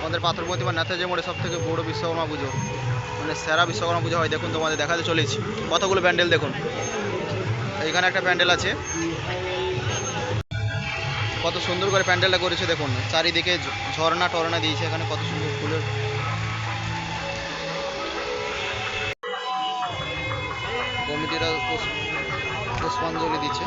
আমাদের পাথর প্রতিমা নেতাজি মোড়ে সব থেকে বড় বিশ্বকর্মা পুজো। মানে সেরা বিশ্বকর্মা পুজো হয়, দেখুন তোমাদের দেখাতে চলেছি। কতগুলো প্যান্ডেল দেখুন। এইখানে একটা প্যান্ডেল আছে। কত সুন্দর করে প্যান্ডেলটা করেছে, দেখুন। চারিদিকে ঝর্ণা টর্ণা দিয়েছে এখানে, কত সুন্দর ফুলের। কমিটিরা পুষ- পুষ্পাঞ্জলি দিচ্ছে।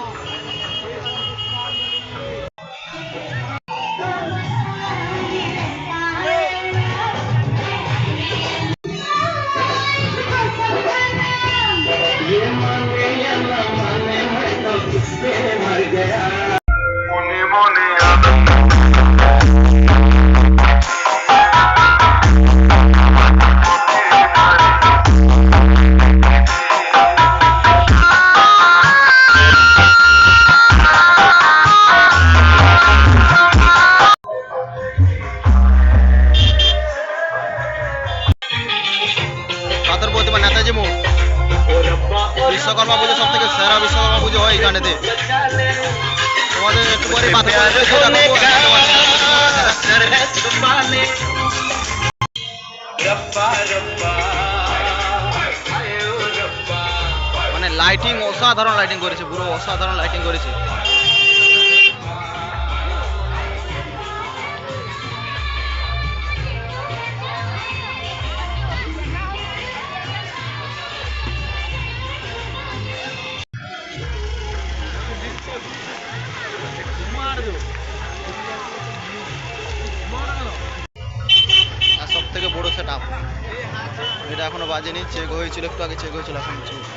মনে মনে আনন্দ পাথর প্রতিমা নেতাজি মোড় বিশ্বকর্মা পুজো সব থেকে সেরা বিশ্বকর্মা পুজো হয় এখানেতে তোমাদের একটু পরে পাথর প্রতিমা দেখাবো। মানে লাইটিং অসাধারণ লাইটিং করেছে পুরো অসাধারণ লাইটিং করেছে। আপ এটা এখনও বাজেনি চেক হয়েছিল একটু আগে চেক হয়েছিল এখন চলছে।